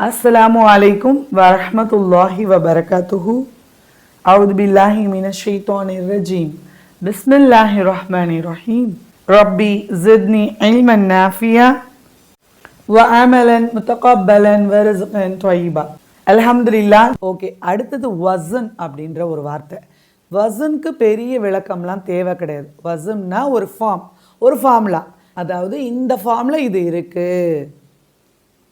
அஸ்லாம் வலைக்கும் வரமத்துல்லாஹி வபரகாத்துஹு அவுது பில்லாஹி மின ஷெய்தானி ரஜீம் பிஸ்மில்லாஹி ரஹ்மானி ரஹீம் ரப்பி ஜித்னி இல்மன் நாஃபியா வ அமலன் முத்தகப்பலன் வரசுகன் தொய்பா அலஹம்துல்லா ஓகே அடுத்தது வசன் அப்படின்ற ஒரு வார்த்தை. வசனுக்கு பெரிய விளக்கம்லாம் தேவை கிடையாது. வசன்னா ஒரு ஃபார்ம் ஒரு ஃபார்ம்லா அதாவது இந்த ஃபார்மில் இது இருக்குது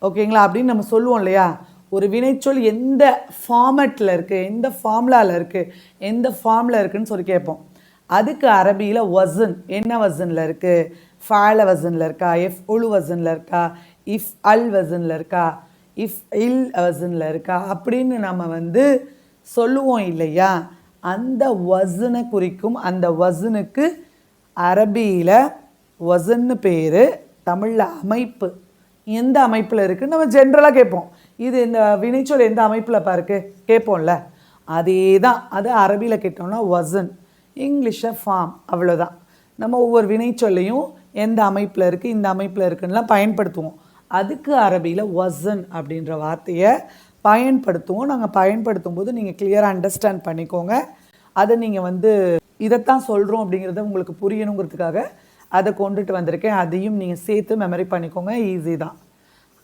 ஓகேங்களா? அப்படின்னு நம்ம சொல்லுவோம் இல்லையா? ஒரு வினைச்சொல் எந்த ஃபார்மேட்டில் இருக்குது எந்த ஃபார்முலாவில் இருக்குது எந்த ஃபார்மில் இருக்குதுன்னு சொல்லி கேட்போம். அதுக்கு அரபியில் வசன் என்ன வசனில் இருக்குது ஃபால வசனில் இருக்கா? எஃப் உழு வசனில் இருக்கா? இஃப் அல் வசனில் இருக்கா? இஃப் இல் வசனில் இருக்கா? அப்படின்னு நம்ம வந்து சொல்லுவோம் இல்லையா? அந்த வசனை குறிக்கும் அந்த வசனுக்கு அரபியில் வசன்னு பேர் தமிழில் அமைப்பு. எந்த அமைப்பில் இருக்குது நம்ம ஜென்ரலாக கேட்போம். இது இந்த வினைச்சொல் எந்த அமைப்பில் பாருக்கு கேட்போம்ல. அதே தான் அது அரபியில் கேட்டோம்னா வசன். இங்கிலீஷை ஃபார்ம் அவ்வளோதான் நம்ம ஒவ்வொரு வினைச்சொல்லையும் எந்த அமைப்பில் இருக்குது இந்த அமைப்பில் இருக்குன்னுலாம் பயன்படுத்துவோம். அதுக்கு அரபியில் வசன் அப்படின்ற வார்த்தையை பயன்படுத்துவோம். நாங்கள் பயன்படுத்தும் போது நீங்கள் கிளியராக அண்டர்ஸ்டாண்ட் பண்ணிக்கோங்க. அதை நீங்கள் வந்து இதைத்தான் சொல்கிறோம் அப்படிங்கிறத உங்களுக்கு புரியணுங்கிறதுக்காக அதை கொண்டுட்டு வந்திருக்கேன். அதையும் நீங்கள் சேர்த்து மெமரி பண்ணிக்கோங்க. ஈஸி தான்.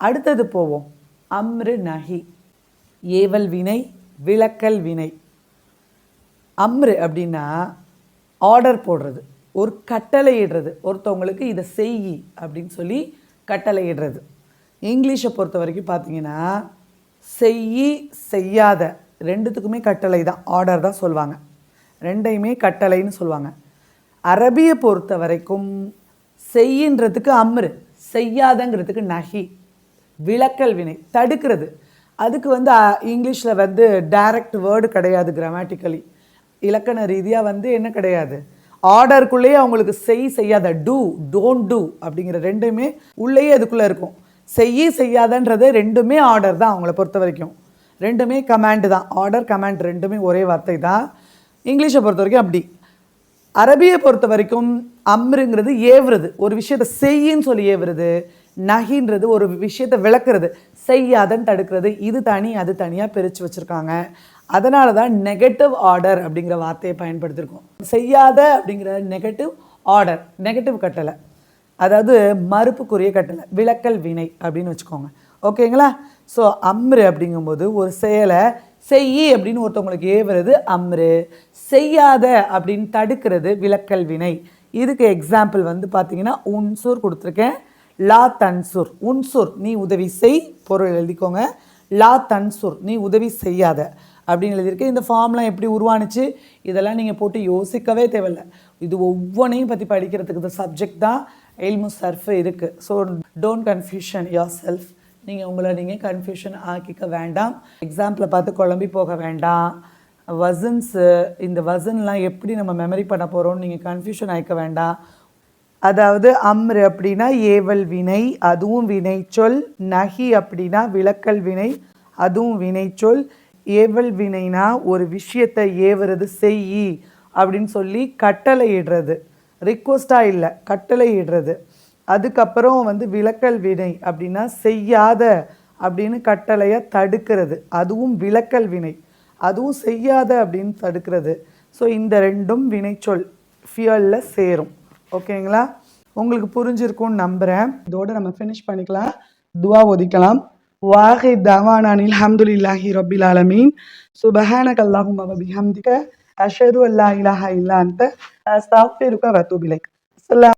அடுத்தது போவோம். அம்ரு நஹி. ஏவல் வினை விளக்கல் வினை. அம்ரு அப்படின்னா ஆர்டர் போடுறது. ஒரு கட்டளை இடுறது ஒருத்தவங்களுக்கு இதை செய் அப்படின்னு சொல்லி கட்டளை இடுறது இங்கிலீஷை பொறுத்த வரைக்கும் பார்த்தீங்கன்னா செய்யி செய்யாத ரெண்டுத்துக்குமே கட்டளை தான் ஆர்டர் தான் சொல்லுவாங்க. ரெண்டையுமே கட்டளைன்னு சொல்லுவாங்க. அரபியை பொறுத்த வரைக்கும் செய்யின்றதுக்கு அம்ரு செய்யாதங்கிறதுக்கு நகி விளக்கல் வினை தடுக்கிறது. அதுக்கு வந்து இங்கிலீஷில் வந்து டைரக்ட் வேர்டு கிடையாது கிராமட்டிக்கலி இலக்கண ரீதியாக வந்து என்ன கிடையாது? ஆர்டருக்குள்ளேயே அவங்களுக்கு செய் செய்யாத டூ டோன்ட் டூ அப்படிங்கிற ரெண்டுமே உள்ளேயே அதுக்குள்ளே இருக்கும். செய்ய செய்யாதன்றது ரெண்டுமே ஆர்டர் தான் அவங்கள பொறுத்த வரைக்கும். ரெண்டுமே கமாண்டு தான். ஆர்டர் கமாண்ட் ரெண்டுமே ஒரே வார்த்தை தான். இங்கிலீஷை பொறுத்த வரைக்கும் அப்படி. அரபியை பொறுத்த வரைக்கும் அம்ருங்கிறது ஏவுறது. ஒரு விஷயத்தை செய்யின்னு சொல்லி ஏவுறது நகின்றது ஒரு விஷயத்தை விளக்குறது. செய்யாதன்னு தடுக்கிறது. இது தனி அது தனியாக பிரித்து வச்சுருக்காங்க. அதனால தான் நெகட்டிவ் ஆர்டர் அப்படிங்கிற வார்த்தையை பயன்படுத்தியிருக்கோம் செய்யாத அப்படிங்கிற நெகட்டிவ் ஆர்டர் நெகட்டிவ் கட்டளை. அதாவது மறுப்புக்குரிய கட்டளை விளக்கல் வினை அப்படின்னு வச்சுக்கோங்க. ஓகேங்களா ஸோ அம்ரு அப்படிங்கும்போது ஒரு செயலை செய்யி அப்படின்னு ஒருத்தவங்களுக்கு ஏவுறது அம்ரு. செய்யாத அப்படின்னு தடுக்கிறது விளக்கல் வினை. இதுக்கு எக்ஸாம்பிள் வந்து பார்த்தீங்கன்னா உன்சூர் கொடுத்துருக்கேன். லா தன்சுர். உன்சுர் நீ உதவி செய். பொருள் எழுதிக்கோங்க. லா தன்சுர் நீ உதவி செய்யாத அப்படின்னு எழுதியிருக்கேன். இந்த ஃபார்ம்லாம் எப்படி உருவானுச்சு? இதெல்லாம் நீங்கள் போட்டு யோசிக்கவே தேவையில்லை. இது ஒவ்வொன்றையும் பற்றி படிக்கிறதுக்கு இந்த சப்ஜெக்ட் தான். எல்மு சர்ஃபு இருக்குது so don't confusion yourself நீங்கள் உங்களை நீங்கள் கன்ஃபியூஷன் ஆக்கிக்க வேண்டாம். எக்ஸாம்பிளை பார்த்து குழம்பி போக வேண்டாம். வசன்ஸு இந்த வசன்லாம் எப்படி நம்ம மெமரி பண்ண போகிறோம்னு நீங்கள் கன்ஃபியூஷன் ஆகிக்க வேண்டாம். அதாவது அம்ரு அப்படின்னா ஏவல் வினை அதுவும் வினைச்சொல் நகி அப்படின்னா விளக்கல் வினை அதுவும் வினைச்சொல் ஏவல் வினைனா ஒரு விஷயத்தை ஏவுறது செய் அப்படின்னு சொல்லி கட்டளை இடுறது. ரிக்வஸ்டாக இல்லை கட்டளை இடுறது. அதுக்கப்புறம் வந்து விளக்கல் வினை அப்படின்னா செய்யாத அப்படின்னு கட்டளையை தடுக்கிறது. அதுவும் விளக்கல் வினை. அதுவும் செய்யாத அப்படின்னு தடுக்கிறது. ஸோ இந்த ரெண்டும் வினைச்சொல் ஃபியலில் சேரும். ஓகேங்களா உங்களுக்கு புரிஞ்சிருக்கும்னு நம்புகிறேன் இதோடு நம்ம ஃபினிஷ் பண்ணிக்கலாம். துவா ஒதிக்கலாம். வாஹி தவானானில் அஹமதுல்லாஹி ரபில் ஆலமீன். சுபஹானக் அல்லாஹும் பிஹம்திக. அஷரு அல்லா இலாஹா இல்லா அந்த அஸ்தாஃபிருக்க வத்தூபிலைக் அஸ்ஸலாம்